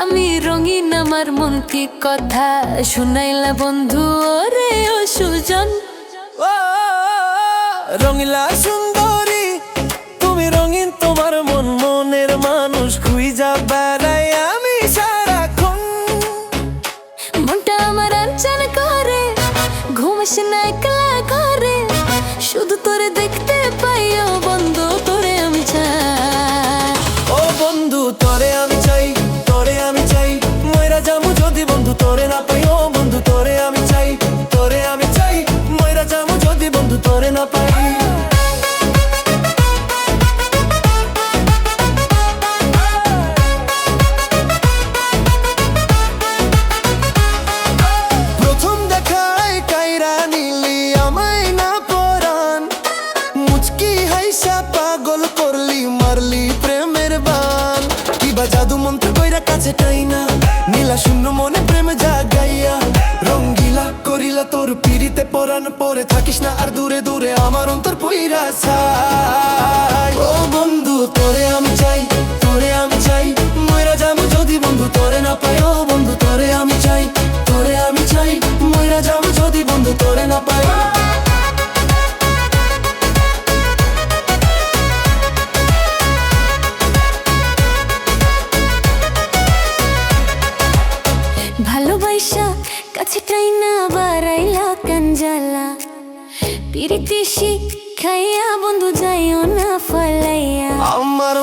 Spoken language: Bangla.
আমি রঙিন আমার মন কি কথা শুনাইলা বন্ধু ওরে ও সুজন। রঙিলা সুন্দরী তুমি রঙিন তোমার মন মনের মানুষ খুঁজা বেড়াই আমি সারাক্ষণ। মনটা আমার আনচান করে ঘুমাস না একলা করে শুধু তোরে দেখতে তোরে আমি চাই, ময়রা যামু যদি বন্ধু তোরে না পাই। পাগল করলি, মারলি প্রেমের বান। কিবা জাদু মন্ত্র কইরা কাছে টাই না নীলা শূন্য মনে প্রেম জাগাইয়া, রঙ্গিলা করিলা তোর পিড়িতে পরান পরে থাকিস না আর দূরে দূরে আমার অন্তর পইরা ছাই। ও বন্ধু, তোরে আমি চাই, তোরে আমি চাই ময়রা যাব যদি বন্ধু, তোরে না পাই। ও বন্ধু, তোরে আমি চাই, তোরে আমি চাই ময়রা যাব যদি বন্ধু, তোরে না পাই। বাড়াইলা কাঞ্জালা পিরিতি খাইয়া বন্ধু যাইও না ফলাইয়া আমার